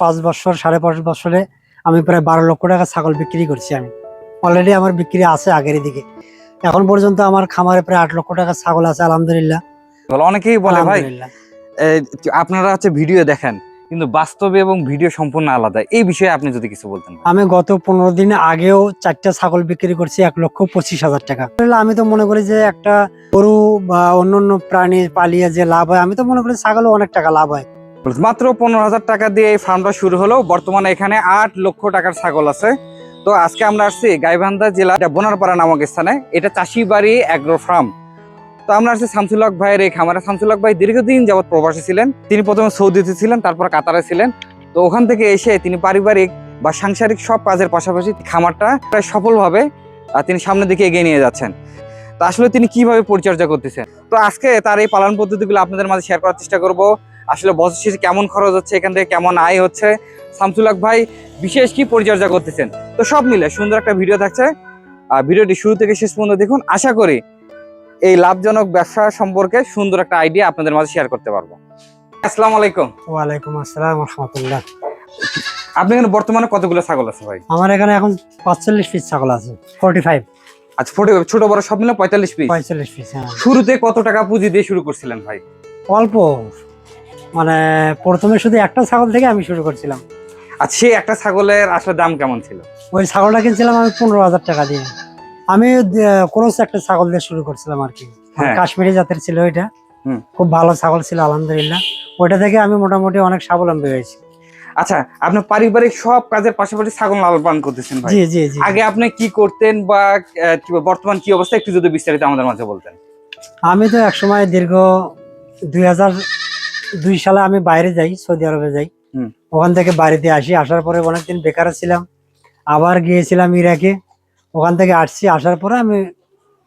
পাঁচ বছর সাড়ে পাঁচ বছরে আমি প্রায় বারো লক্ষ টাকা ছাগল বিক্রি করছি আমি। অলরেডি আমার বিক্রি আছে আগের দিকে। এখন পর্যন্ত আমার খামারে প্রায় আট লক্ষ টাকা ছাগল আছে আলহামদুলিল্লাহ। অনেকেই বলে ভাই আপনারা হচ্ছে ভিডিও দেখেন কিন্তু বাস্তবে এবং ভিডিও সম্পূর্ণ আলাদা। এই বিষয়ে আপনি যদি কিছু বলতেন আমি গত পনেরো দিন আগেও চারটা ছাগল বিক্রি করছি এক লক্ষ পঁচিশ হাজার টাকা। আমি তো মনে করি যে একটা গরু বা অন্যান্য প্রাণী পালিয়ে যে লাভ হয় আমি তো মনে করি ছাগলও অনেক টাকা লাভ হয়। মাত্র পনেরো হাজার টাকা দিয়ে এই ফার্মটা শুরু হলো। বর্তমানে এখানে আট লক্ষ টাকার ছাগল আছে। তো আজকে আমরা আসছি গাইবান্ধা জেলা বোনারপাড়া নামক স্থানে। এটা চাষি বাড়ি অ্যাগ্রো ফার্ম তো আমরা আসছি শামসুল্লাহ ভাইয়ের এই খামারে। শামসুল্লাহ ভাই দীর্ঘদিন যাবৎ প্রবাসী ছিলেন। তিনি প্রথমে সৌদিতে ছিলেন, তারপর কাতারে ছিলেন। তো ওখান থেকে এসে তিনি পারিবারিক বা সাংসারিক সব কাজের পাশাপাশি খামারটা প্রায় সফলভাবে তিনি সামনের দিকে এগিয়ে নিয়ে যাচ্ছেন। তো আসলে তিনি কীভাবে পরিচর্যা করতেছেন? তো আজকে তার এই পালন পদ্ধতিগুলো আপনাদের মাঝে শেয়ার করার চেষ্টা করব। আসলে বছর শেষে কেমন খরচ হচ্ছে এখান থেকে কেমন আয় হচ্ছে? শামসুলাক ভাই বিশেষ কি পরিচর্যা করতেছেন? তো সব মিলে সুন্দর একটা ভিডিও থাকছে। আর ভিডিওটি শুরু থেকে শেষ পর্যন্ত দেখুন আশা করি এই লাভজনক ব্যবসা সম্পর্কে সুন্দর একটা আইডিয়া আপনাদের মাঝে শেয়ার করতে পারব। আসসালামু আলাইকুম। ওয়ালাইকুম আসসালাম রহমতুল্লাহ। আপনি এখানে বর্তমানে কতগুলো ছাগল আছে ভাই? আমার এখানে এখন পাঁচচল্লিশ পিস ছাগল আছে ফোর্টি ফাইভ আচ্ছা ছোট ছোট বড় সব মিলে পঁয়তাল্লিশ পিস পঁয়তাল্লিশ পিস হ্যাঁ। শুরুতে কত টাকা পুঁজি দিয়ে শুরু করছিলেন ভাই? অল্প। মানে প্রথমে শুধু একটা ছাগল থেকে আমি শুরু করছিলাম। আর সেই একটা ছাগলের আসলে দাম কেমন ছিল? ওই ছাগলটা কিনছিলাম আমি পনেরো হাজার টাকা দিয়ে। আমি ক্রোস একটা ছাগল দিয়ে শুরু করছিলাম আর কি। হ্যাঁ। কাশ্মীরি জাতের ছিল ওইটা। খুব ভালো ছাগল ছিল আলহামদুলিল্লাহ। ওইটা থেকে আমি মোটামুটি অনেক স্বাবলম্বী হয়েছি। আচ্ছা আপনার পারিবারিক সব কাজের পাশাপাশি ছাগল লালন পালন করতেছেন ভাই? জি জি জি। আগে আপনি কি করতেন বা বর্তমান কি অবস্থা? একটু যদি বিস্তারিত আমাদের মাঝে বলতেন। আমি তো একসময় দীর্ঘ দুই হাজার দুই সালে আমি বাইরে যাই সৌদি আরবে যাই। ওখান থেকে বাড়িতে আসি আসার পরে অনেকদিন বেকার ছিলাম। আবার গিয়েছিলাম ইরাকে। ওখান থেকে আসছি আসার পরে আমি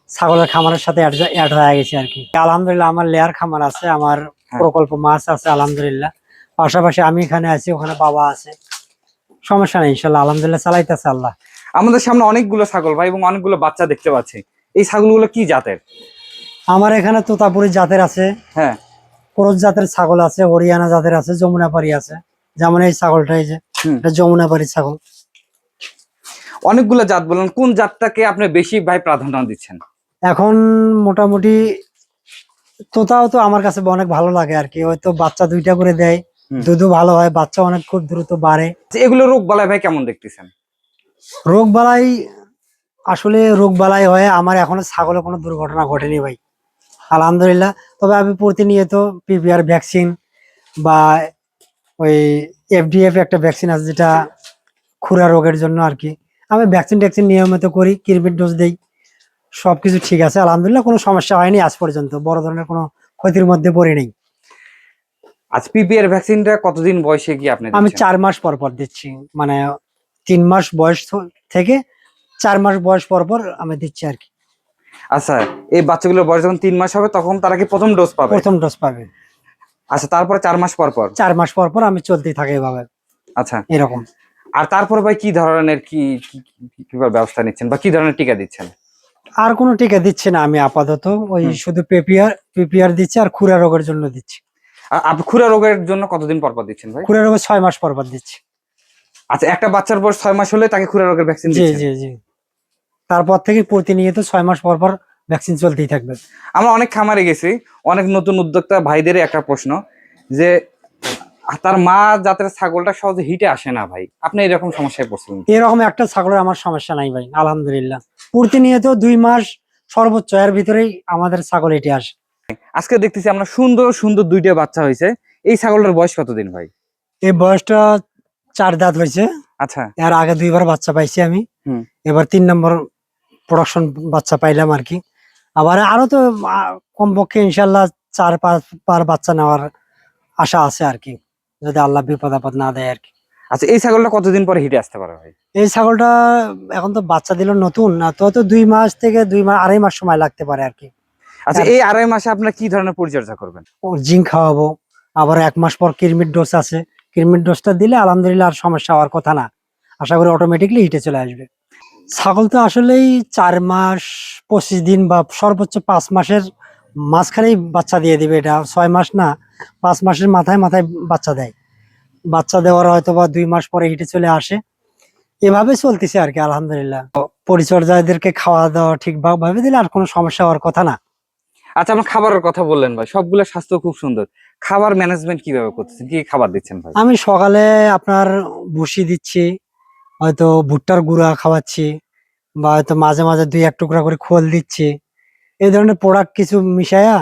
ছাগলের খামারের সাথে অ্যাড হয়ে গেছি আর কি। আলহামদুলিল্লাহ আমার লেয়ার খামার আছে আমার হ্যাঁ। প্রকল্প মাছ আছে আলহামদুলিল্লাহ। পাশাপাশি আমি এখানে আছি ওখানে বাবা আছে। সমস্যা নেই ইনশাল্লাহ আলহামদুলিল্লাহ চালাইতেছে আল্লাহ। আমাদের সামনে অনেকগুলো ছাগল ভাই এবং অনেকগুলো বাচ্চা দেখতে পাচ্ছি। এই ছাগলগুলো কি জাতের? আমার এখানে তোতাপুরি জাতের আছে। হ্যাঁ। ক্রোচ জাতের ছাগল আছে হরিয়ানা জাতের আছে যমুনাপাড়ি আছে। যেমন এই ছাগলটা এই যে। এটা যমুনাপাড়ি ছাগল। অনেকগুলো জাত বলেন কোন জাতটাকে আপনি বেশি ভাই প্রাধান্য দিচ্ছেন? এখন মোটামুটি তোতাও তো আমার কাছে অনেক ভালো লাগে আর কি হয়তো বাচ্চা দুইটা করে দেয়। দুধও ভালো হয় বাচ্চা অনেক খুব দ্রুত বাড়ে। যে এগুলো রোগ বালায় ভাই কেমন দেখতেছেন? রোগ বালাই আসলে রোগ বালাই হয়ে আমার এখনও ছাগলে কোনো দুর্ঘটনা ঘটেনি ভাই। আলহামদুলিল্লাহ। তবে আমি প্রতিনিয়ত পিপিআর ভ্যাকসিন বা ওই এফডিএফ একটা ভ্যাকসিন আছে যেটা খুরা রোগের জন্য আর কি। আমি ভ্যাকসিন ট্যাকসিন নিয়মিত করি কিরমিট ডোজ দেই সবকিছু ঠিক আছে। আলহামদুলিল্লাহ কোনো সমস্যা হয়নি আজ পর্যন্ত বড় ধরনের কোনো ক্ষতির মধ্যে পড়ি নেই। আজ পিপিআর ভ্যাকসিনটা কতদিন বয়সে কি আপনি আমি চার মাস পর পর দিচ্ছি মানে তিন মাস বয়স থেকে চার মাস বয়স পর পর আমি দিচ্ছি আর কি। আচ্ছা এই বাচ্চাগুলোর বয়স যখন তিন মাস হবে তখন তারা কি প্রথম ডোজ পাবে? প্রথম ডোজ পাবে। আচ্ছা তারপরে চার মাস পর পর? চার মাস পর পর আমি চলতেই থাকি এভাবে। আচ্ছা। এরকম। আর তারপরে ভাই কি ধরনের কি কি- কীভাবে ব্যবস্থা নিচ্ছেন বা কি ধরনের টিকা দিচ্ছেন? আর কোনো টিকা দিচ্ছি না আমি আপাতত। ওই। শুধু পেপিআর পিপিআর দিচ্ছি আর খুরা রোগের জন্য দিচ্ছি। আর আপনি খুরা রোগের জন্য কতদিন পর পর দিচ্ছেন ভাই? খুরা রোগের ছয় মাস পর পর দিচ্ছি। আচ্ছা একটা বাচ্চার বয়স ছয় মাস হলে তাকে খুরা রোগের ভ্যাকসিন দিচ্ছেন? জি জি জি। তারপর থেকে প্রতিনিয়ত ছয় মাস পর পর ভ্যাকসিন চলতেই থাকবে। আমরা অনেক খামারে গেছি অনেক নতুন উদ্যোক্তা ভাইদের একটা প্রশ্ন যে তার মা জাতের ছাগলটা সহজে হিটে আসে না ভাই? আপনি এরকম সমস্যায় পড়ছেন এরকম একটা ছাগলের আমার সমস্যা নাই ভাই আলহামদুলিল্লাহ। প্রতিনিয়ত দুই মাস সর্বোচ্চ এর ভিতরেই আমাদের ছাগল এটি আসে। আজকে দেখতেছি আমরা সুন্দর সুন্দর দুইটা বাচ্চা হয়েছে। এই ছাগলটার বয়স কতদিন ভাই? এই বয়সটা চার দাঁত হয়েছে। আচ্ছা। এর আগে দুইবার বাচ্চা পাইছি আমি। এবার তিন নম্বর প্রোডাকশন বাচ্চা পাইলাম আর কি। আবার আরও তো কমপক্ষে ইনশাল্লাহ চার পাঁচ পার বাচ্চা নেওয়ার আশা আছে আর কি যদি আল্লাহ বিপদ আপদ না দেয় আর কি। আচ্ছা এই ছাগলটা কতদিন পরে হিটে আসতে পারে ভাই? এই ছাগলটা এখন তো বাচ্চা দিল নতুন না তো তো দুই মাস থেকে দুই মাস আড়াই মাস সময় লাগতে পারে আর কি। আচ্ছা। এই আড়াই মাসে আপনারা কি ধরনের পরিচর্যা করবেন? ওর জিঙ্ক খাওয়াবো আবার এক মাস পর কিরমিট ডোজ আছে। কিরমিট ডোজটা দিলে আলহামদুলিল্লাহ আর সমস্যা হওয়ার কথা না। আশা করি অটোমেটিকলি হিটে চলে আসবে। ছাগল তো আসলেই চার মাস পঁচিশ দিন বা সর্বোচ্চ পাঁচ মাসের মাঝখানেই বাচ্চা দিয়ে দিবে এটা। ছয় মাস না পাঁচ মাসের মাথায় মাথায় বাচ্চা দেয়। বাচ্চা দেওয়ার হয়তো বা দুই মাস পরে হিটে চলে আসে। এভাবে চলতেছে আর কি আলহামদুলিল্লাহ। পরিচর্যাদেরকে খাওয়া দাওয়া ঠিকভাবে দিলে আর কোনো সমস্যা হওয়ার কথা না। আচ্ছা আপনার খাবারের কথা বললেন ভাই। সবগুলো স্বাস্থ্য খুব সুন্দর। খাবার ম্যানেজমেন্ট কীভাবে করতেছেন? কি খাবার দিচ্ছেন ভাই? আমি সকালে আপনার ভুসি দিচ্ছি হয়তো ভুট্টার গুঁড়া খাওয়াচ্ছি বা হয়তো মাঝে মাঝে দুই এক টুকরা করে খোল দিচ্ছি। এই ধরনের প্রোডাক্ট কিছু মিশায়া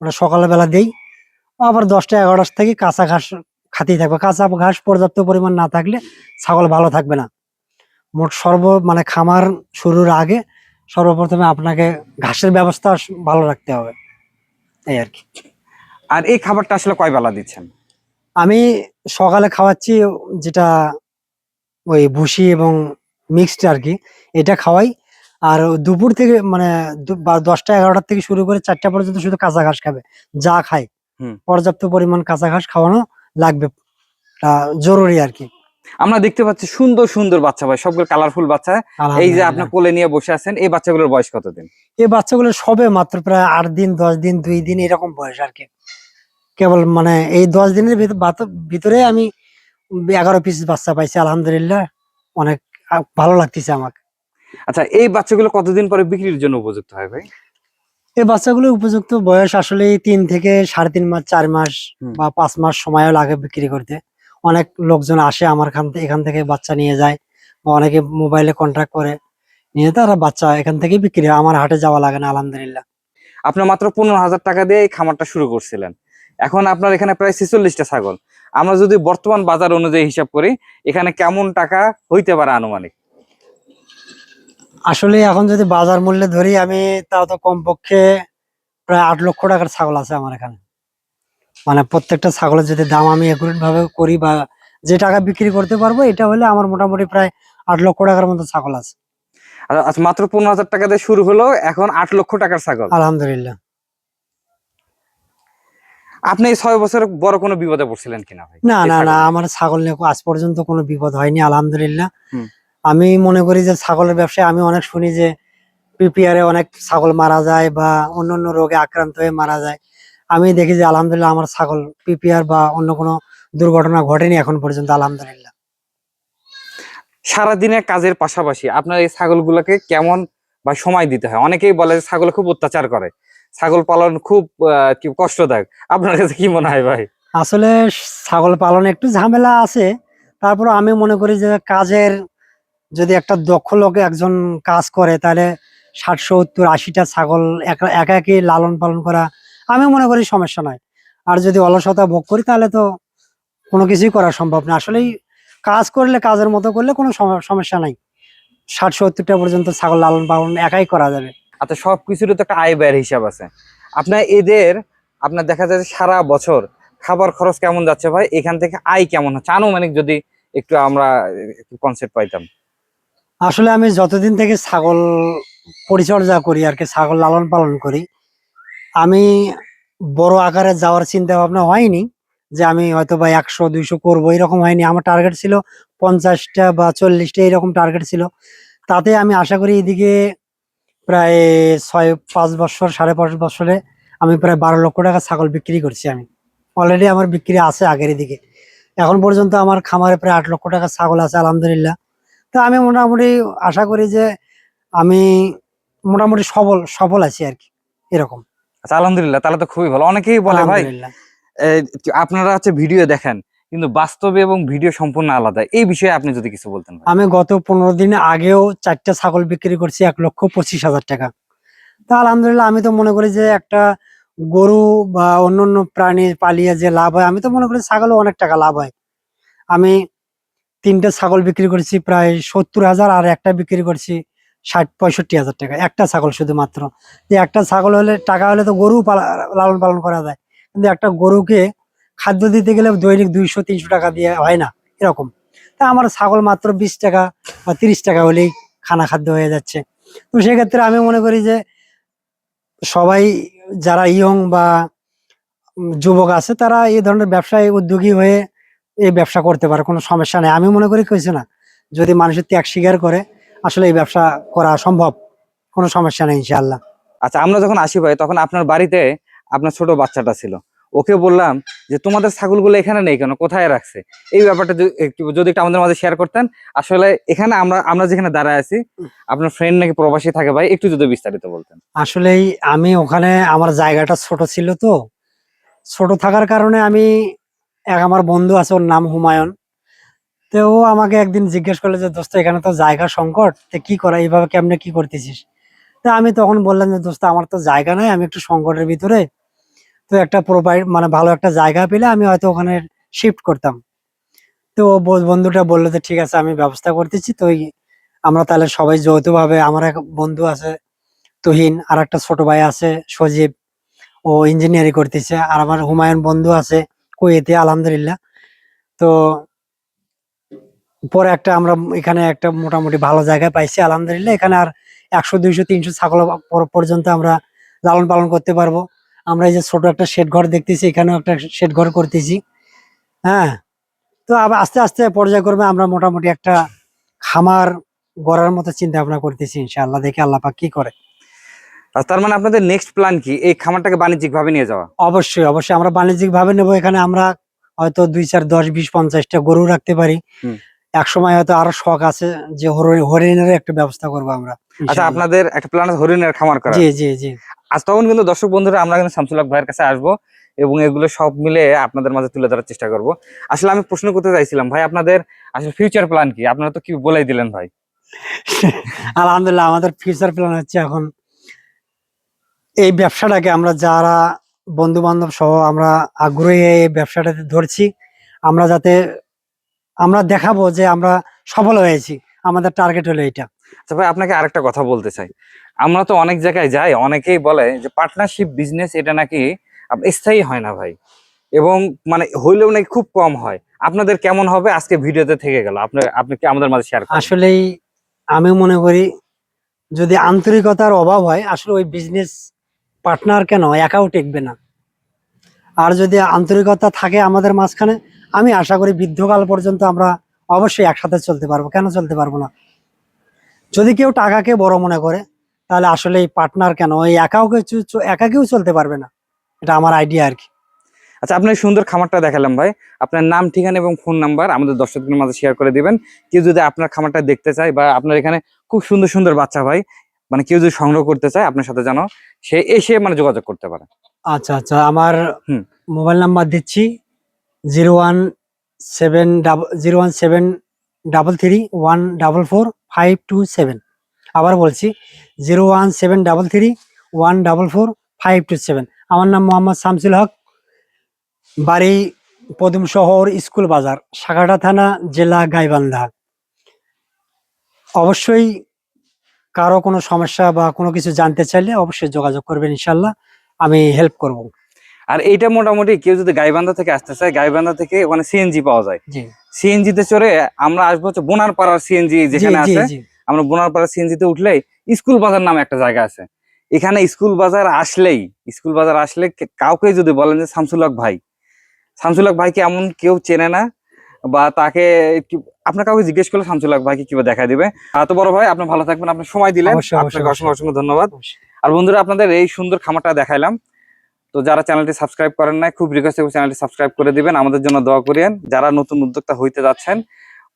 ওটা সকালবেলা দেই। আবার দশটা এগারোটার থেকে কাঁচা ঘাস খাতেই থাকবে। কাঁচা ঘাস পর্যাপ্ত পরিমাণ না থাকলে ছাগল ভালো থাকবে না। মোট সর্ব মানে খামার শুরুর আগে সর্বপ্রথমে আপনাকে ঘাসের ব্যবস্থা ভালো রাখতে হবে। এই আর কি। আর এই খাবারটা আসলে কয় বেলা দিচ্ছেন? আমি সকালে খাওয়াচ্ছি যেটা ওই ভুসি এবং মিক্সড আর কি এটা খাওয়াই। আর দুপুর থেকে মানে দশটা এগারোটার থেকে শুরু করে চারটা পর্যন্ত শুধু কাঁচা ঘাস খাবে। যা খায় পর্যাপ্ত পরিমাণ কাঁচা ঘাস খাওয়ানো লাগবে। জরুরি আর কি আমরা দেখতে পাচ্ছি সুন্দর সুন্দর বাচ্চা ভাই। সবগুলো কালারফুল বাচ্চা। এই যে। আপনার কোলে নিয়ে বসে আছেন এই বাচ্চাগুলোর বয়স কতদিন? এই বাচ্চাগুলো সবে মাত্র প্রায় আট দিন দশ দিন দুই দিন এরকম বয়স আর কি কেবল মানে এই দশ দিনের ভিতরে আমি এগারো পিস বাচ্চা পাইছি আলহামদুলিল্লাহ। অনেক ভালো লাগতেছে আমাকে। আচ্ছা এই বাচ্চাগুলো কতদিন পরে বিক্রির জন্য উপযুক্ত হয় ভাই? এই বাচ্চাগুলো উপযুক্ত বয়স আসলে তিন থেকে সাড়ে তিন মাস চার মাস বা পাঁচ মাস সময়ও লাগে বিক্রি করতে। অনেক লোকজন আসে আমার খান থেকে এখান থেকে বাচ্চা নিয়ে যায় বা অনেকে মোবাইলে কন্ট্রাক্ট করে। নিয়ে তারা বাচ্চা এখান থেকে বিক্রি হয়। আমার হাটে যাওয়া লাগে না আলহামদুলিল্লাহ। আপনার মাত্র পনেরো হাজার টাকা দিয়ে এই খামারটা শুরু করছিলেন। এখন আপনার এখানে প্রায় ছেচল্লিশটা ছাগল। আমরা যদি বর্তমান বাজার অনুযায়ী হিসাব করি এখানে কেমন টাকা হইতে পারে আনুমানিক? আসলে এখন যদি বাজার মূল্যে ধরি আমি তাও তো কমপক্ষে প্রায় আট লক্ষ টাকার ছাগল আছে আমার এখানে। মানে প্রত্যেকটা ছাগলের যদি দাম আমি একুরেট ভাবে করি বা যে টাকা বিক্রি করতে পারব এটা হলে আমার মোটামুটি প্রায় আট লক্ষ টাকার মতো ছাগল আছে। আচ্ছা মাত্র পনেরো হাজার টাকা দিয়ে শুরু হলো এখন আট লক্ষ টাকার ছাগল। আলহামদুলিল্লাহ। আপনি এই ছয় বছর বড় কোনো বিপদে পড়ছিলেন কিনা ভাই? না না না আমার ছাগল নিয়ে আজ পর্যন্ত কোনো বিপদ হয়নি আলহামদুলিল্লাহ। আমি মনে করি যে ছাগলের ব্যবসায় আমি অনেক শুনি যে পিপিআর এ অনেক ছাগল মারা যায় বা অন্য অন্য রোগে আক্রান্ত হয়ে মারা যায়। আমি দেখি যে আলহামদুলিল্লাহ আমার ছাগল পিপিআর বা অন্য কোনো দুর্ঘটনা ঘটেনি এখন পর্যন্ত আলহামদুলিল্লাহ। সারাদিনের কাজের পাশাপাশি আপনার এই ছাগলগুলোকে কেমন বা সময় দিতে হয়? অনেকেই বলে যে ছাগল খুব অত্যাচার করে। ছাগল পালন খুব কষ্টদায়ক। আপনার কাছে কি মনে হয় ভাই? আসলে ছাগল পালনে একটু ঝামেলা আছে। তারপর আমি মনে করি যে কাজের যদি একটা দক্ষ লোক একজন কাজ করে, তাহলে ষাট সত্তর, আশিটা ছাগল একা একা একই লালন পালন করা আমি মনে করি সমস্যা নয়। আর যদি অলসতা ভোগ করি, তাহলে তো কোনো কিছুই করা সম্ভব না। আসলেই কাজ করলে, কাজের মতো করলে কোনো সম- সমস্যা নাই। ষাট সত্তরটা পর্যন্ত ছাগল লালন পালন একাই করা যাবে। আচ্ছা সবকিছুরই তো একটা আয় ব্যয়ের হিসাব আছে। আপনার এদের, আপনার দেখা যায় সারা বছর খাবার খরচ কেমন যাচ্ছে ভাই? এখান থেকে আয় কেমন হচ্ছে? আনুমানিক যদি একটু আমরা কনসেপ্ট পাইতাম। আসলে আমি যতদিন থেকে ছাগল পরিচর্যা করি আর কি, ছাগল লালন পালন করি, আমি বড় আকারে যাওয়ার চিন্তা ভাবনা হয়নি যে আমি হয়তো বা একশো, দুইশো করব, এরকম হয়নি। আমার টার্গেট ছিল পঞ্চাশটা বা চল্লিশটা, এরকম টার্গেট ছিল। তাতে আমি আশা করি এদিকে প্রায় ছয় পাঁচ বছর সাড়ে পাঁচ বছরে আমি প্রায় বারো লক্ষ টাকা ছাগল বিক্রি করছি আমি। অলরেডি আমার বিক্রি আছে আগের দিকে। এখন পর্যন্ত আমার খামারে প্রায় আট লক্ষ টাকা ছাগল আছে আলহামদুলিল্লাহ। তো আমি মোটামুটি আশা করি যে আমি মোটামুটি সবল সফল আছি আর কি এরকম। আচ্ছা আলহামদুলিল্লাহ তাহলে তো খুবই ভালো। অনেকেই বলে ভাই আপনারা হচ্ছে ভিডিও দেখেন কিন্তু বাস্তবে এবং ভিডিও সম্পূর্ণ আলাদা। এই বিষয়ে আপনি যদি কিছু বলতেন আমি গত পনেরো দিন আগেও চারটা ছাগল বিক্রি করছি এক লক্ষ পঁচিশ হাজার টাকা। তা আলহামদুলিল্লাহ আমি তো মনে করি যে একটা গরু বা অন্যান্য প্রাণী পালিয়ে যে লাভ হয়, আমি তো মনে করি ছাগলও অনেক টাকা লাভ হয়। আমি তিনটা ছাগল বিক্রি করছি, প্রায় সত্তর হাজার আর একটা বিক্রি করছি ষাট পঁয়ষট্টি হাজার টাকা। একটা ছাগল শুধুমাত্র। যে একটা ছাগল হলে টাকা হলে তো গরু লালন পালন করা যায়। কিন্তু একটা গরুকে খাদ্য দিতে গেলে দৈনিক দুইশো, তিনশো টাকা দিয়ে হয় না, এরকম। তা আমার ছাগল মাত্র বিশ টাকা বা তিরিশ টাকা হলেই খানা খাদ্য হয়ে যাচ্ছে। তো সেক্ষেত্রে আমি মনে করি যে সবাই যারা ইয়ং বা যুবক আছে, তারা এই ধরনের ব্যবসায় উদ্যোগী হয়ে এই ব্যবসা করতে পারে, কোনো সমস্যা নেই। আমি মনে করি কিছু না, যদি মানুষের ত্যাগ স্বীকার করে, আসলে এই ব্যবসা করা সম্ভব, কোনো সমস্যা নেই ইনশাল্লাহ আচ্ছা আমরা যখন আসি ভাই, তখন আপনার বাড়িতে আপনার ছোট বাচ্চাটা ছিল। ওকে বললাম যে তোমাদের ছাগলগুলো এখানে নেই কেন? কোথায় রাখছে? এই ব্যাপারটা যদি একটু যদি একটু আমাদের মাঝে শেয়ার করতেন। আসলে এখানে আমরা আমরা যেখানে দাঁড়ায় আছি আপনার ফ্রেন্ড নাকি প্রবাসী থাকে ভাই একটু যদি বিস্তারিত বলতেন। আসলেই আমি ওখানে আমার জায়গাটা ছোট ছিল তো। ছোট থাকার কারণে আমি এক আমার বন্ধু আছে ওর নাম হুমায়ুন। তো ও আমাকে একদিন জিজ্ঞেস করল যে দোস্ত এখানে তো জায়গা সংকট তো কি করা এইভাবে কেমনে কি করতেছিস? তা আমি তখন বললাম যে দোস্ত আমার তো জায়গা নাই আমি একটু সংকটের ভিতরে তো একটা প্রোভাইড মানে ভালো একটা জায়গা পেলে আমি হয়তো ওখানে শিফট করতাম। তো বন্ধুটা বলল যে, ঠিক আছে, আমি ব্যবস্থা করতেছি তো আমরা তাহলে সবাই যৌথভাবে, আমার এক বন্ধু আছে, তুহিন আর একটা ছোট ভাই আছে, সজীব, ও ইঞ্জিনিয়ারিং করতেছে, আর আমার হুমায়ুন বন্ধু আছে, কুয়েতে, আলহামদুলিল্লাহ। তো পরে একটা আমরা এখানে একটা মোটামুটি ভালো জায়গায় পাইছি, আলহামদুলিল্লাহ, এখানে আর একশো, দুইশো, তিনশো ছাগল পর্যন্ত আমরা লালন পালন করতে পারব। আমরা এই যে ছোট একটা শেড ঘর দেখতেছি এখানেও একটা শেড ঘর করতেছি। হ্যাঁ? তো আবার আস্তে আস্তে পর্যায়ক্রমে আমরা মোটামুটি একটা খামার গড়ার মতো চিন্তা ভাবনা করতেছি ইনশাআল্লাহ দেখি আল্লাহ পাক কি করে। তার মানে আপনাদের নেক্সট প্ল্যান কি? এই খামারটাকে বাণিজ্যিক ভাবে নিয়ে যাওয়া? অবশ্যই অবশ্যই। আমরা বাণিজ্যিক ভাবে নেব এখানে আমরা হয়তো দুই চার দশ বিশ পঞ্চাশটা গরু রাখতে পারি। এক সময় হয়তো আরও শখ আছে যে হরিণ- হরিণের একটা ব্যবস্থা করব আমরা। আচ্ছা আপনাদের একটা প্ল্যান আছে হরিণের খামার করা জি জি জি। আজ তখন কিন্তু দর্শক বন্ধুরা আমরা কিন্তু শামসুল্লাহ ভাইয়ের কাছে আসব এবং এগুলো সব মিলে আপনাদের মাঝে তুলে ধরার চেষ্টা করব। আসলে আমি প্রশ্ন করতে চাইছিলাম ভাই আপনাদের আসলে ফিউচার প্ল্যান কি? আপনারা তো কি বলেই দিলেন ভাই? আলহামদুলিল্লাহ আমাদের ফিউচার প্ল্যান হচ্ছে এখন এই ব্যবসাটাকে আমরা যারা বন্ধু বান্ধব সহ আমরা আগ্রহী এই ব্যবসাটাতে ধরছি আমরা যাতে আমরা দেখাবো যে আমরা সফল হয়েছি। আমাদের টার্গেট হলো এটা। আচ্ছা ভাই, আপনাকে আরেকটা কথা বলতে চাই। আমরা তো অনেক জায়গায় যাই, অনেকেই বলে যে পার্টনারশিপ বিজনেস এটা নাকি স্থায়ী হয় না ভাই। এবং মানে হইলেও নাকি খুব কম হয়। আপনাদের কেমন হবে? আজকে ভিডিওতে থেকে গেল। আপনি আপনি কি আমাদের মাঝে শেয়ার আসলেই আমি মনে করি যদি আন্তরিকতার অভাব হয়, আসলে ওই বিজনেস পার্টনার কেন? একাও টেকবে না। আর যদি আন্তরিকতা থাকে আমাদের মাঝখানে, আমি আশা করি বৃদ্ধকাল পর্যন্ত আমরা অবশ্যই একসাথে চলতে পারব। কেন চলতে পারব না? যদি কেউ টাকাকে বড় মনে করে তাহলে আসলে এই পার্টনার কেন? এই একাও কিছু একা কেউ চলতে পারবে না। এটা আমার আইডিয়া আর কি। আচ্ছা আপনার সুন্দর খামারটা দেখালাম ভাই। আপনার নাম ঠিকানা এবং ফোন নাম্বার আমাদের দর্শকদের মাঝে শেয়ার করে দিবেন। কেউ যদি আপনার খামারটা দেখতে চায় বা আপনার এখানে খুব সুন্দর সুন্দর বাচ্চা ভাই মানে কেউ যদি সংগ্রহ করতে চায় আপনার সাথে জানো সে এসে মানে যোগাযোগ করতে পারে। আচ্ছা আচ্ছা আমার মোবাইল নাম্বার দিচ্ছি zero one seven double zero one seven double three one double four five two seven আবার বলছি zero one seven double three one double four five two seven আমার নাম মোহাম্মদ শামসুল হক, বাড়ি পদুম শহর স্কুল বাজার, সাগাটা থানা, জেলা গাইবান্ধা। অবশ্যই কারও কোনো সমস্যা বা কোনো কিছু জানতে চাইলে অবশ্যই যোগাযোগ করবেন ইনশাল্লাহ, আমি হেল্প করব। আর এইটা মোটামুটি কেউ যদি গাইবান্ধা থেকে আসতে চায় গাইবান্ধা থেকে ওখানে সিএনজি পাওয়া যায়। সিএনজি তে চড়ে আমরা আসব হচ্ছে বোনারপাড়ার সিএনজি যেখানে আছে। আমরা বোনারপাড়া সিএনজি তে উঠলেই স্কুল বাজার নামে একটা জায়গা আছে। এখানে স্কুল বাজার আসলেই স্কুল বাজার আসলে কাউকে যদি বলেন যে শামসুল হক ভাই শামসুল হক ভাইকে এমন কেউ চেনে না বা তাকে আপনার কাউকে জিজ্ঞেস করলে শামসুল হক ভাইকে কীভাবে দেখা দিবে। আহ, তো বড় ভাই আপনি ভালো থাকবেন আপনার সময় দিলেন। আপনাকে অসংখ্য অসংখ্য ধন্যবাদ। আর বন্ধুরা আপনাদের এই সুন্দর খামারটা দেখাইলাম। তো যারা চ্যানেলটি সাবস্ক্রাইব করেন নাই খুব রিকোয়েস্ট করব চ্যানেলটি সাবস্ক্রাইব করে দিবেন। আমাদের জন্য দোয়া করিয়েন যারা নতুন উদ্যোক্তা হইতে যাচ্ছেন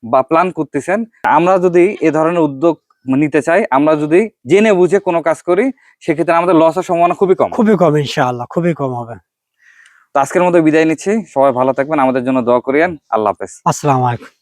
বা প্ল্যান করতেছেন আমরা যদি এ ধরনের উদ্যোগ নিতে চাই আমরা যদি জেনে বুঝে কোনো কাজ করি সেক্ষেত্রে আমাদের লসের সম্ভাবনা খুবই কম। খুবই কম ইনশাআল্লাহ খুবই কম হবে। তো আজকের মতো বিদায় নিচ্ছি। সবাই ভালো থাকবেন। আমাদের জন্য দোয়া করিয়েন। আল্লাহ হাফেজ। আসসালামু আলাইকুম।